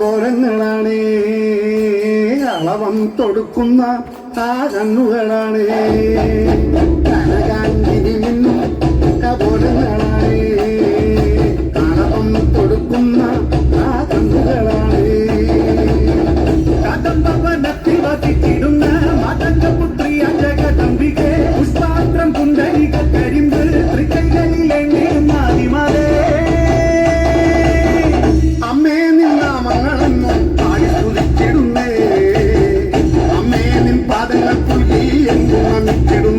അകോരങ്ങളാണ് അളവം തൊടുക്കുന്ന ആ കണ്ണുകളാണ് കനകാഞ്ചിരി മിന്നും Não amigo, quero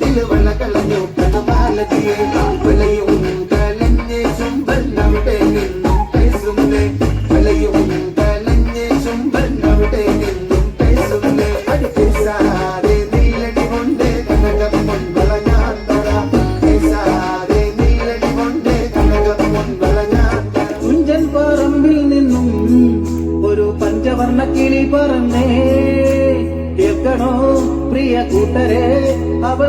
തിരുവന കളഞ്ഞു കഥമാലതിയെ വലയും കലഞ്ഞ ചുംബൻ അവിടെ നിന്നും പേസുന്നേ. വലയും കലഞ്ഞ ചുംബൻ അവിടെ നിന്നും പേസുന്നേ. അടുത്തേസാരെ നീലടി കൊണ്ട് കനകം മുൻവള ഞാൻ തറ പേസാരെ നീലടി കൊണ്ട് കനകം മുൻവള ഞാൻ കുഞ്ചൻ പറമ്പിൽ നിന്നും ഒരു പഞ്ചവർണ കിളി കേൾക്കണോ പ്രിയ കൂട്ടരെ അവൾ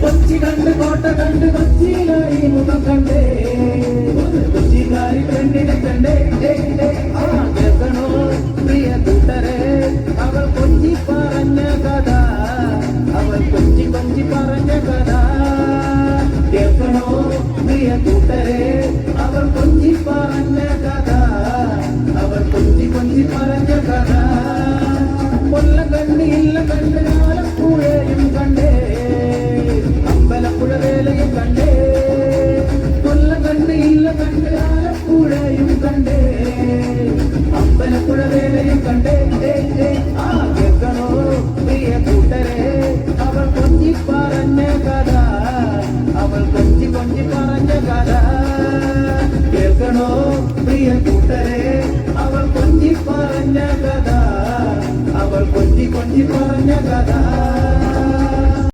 കൊച്ചി കണ്ട് കോട്ട കണ്ട് കൊച്ചി